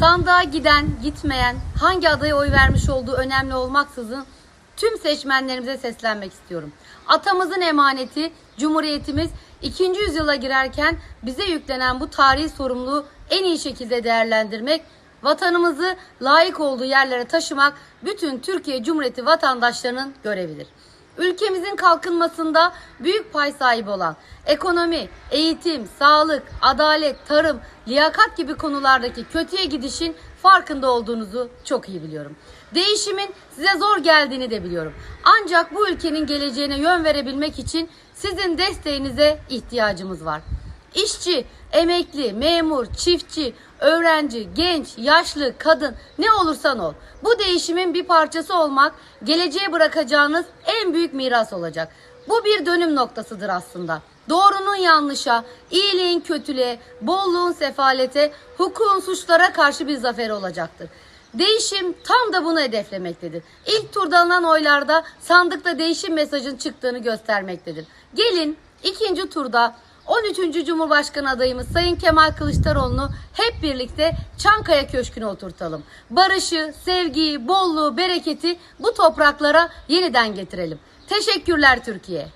Sandığa giden, gitmeyen, hangi adaya oy vermiş olduğu önemli olmaksızın tüm seçmenlerimize seslenmek istiyorum. Atamızın emaneti, Cumhuriyetimiz 2. yüzyıla girerken bize yüklenen bu tarihi sorumluluğu en iyi şekilde değerlendirmek, vatanımızı layık olduğu yerlere taşımak bütün Türkiye Cumhuriyeti vatandaşlarının görevidir. Ülkemizin kalkınmasında büyük pay sahibi olan ekonomi, eğitim, sağlık, adalet, tarım, liyakat gibi konulardaki kötüye gidişin farkında olduğunuzu çok iyi biliyorum. Değişimin size zor geldiğini de biliyorum. Ancak bu ülkenin geleceğine yön verebilmek için sizin desteğinize ihtiyacımız var. İşçi, emekli, memur, çiftçi, öğrenci, genç, yaşlı, kadın ne olursan ol. Bu değişimin bir parçası olmak geleceğe bırakacağınız en büyük miras olacak. Bu bir dönüm noktasıdır aslında. Doğrunun yanlışa, iyiliğin kötülüğe, bolluğun sefalete, hukukun suçlara karşı bir zafer olacaktır. Değişim tam da bunu hedeflemektedir. İlk turda alınan oylarda sandıkta değişim mesajın çıktığını göstermektedir. Gelin ikinci turda 13. Cumhurbaşkanı adayımız Sayın Kemal Kılıçdaroğlu'nu hep birlikte Çankaya Köşkü'ne oturtalım. Barışı, sevgiyi, bolluğu, bereketi bu topraklara yeniden getirelim. Teşekkürler Türkiye.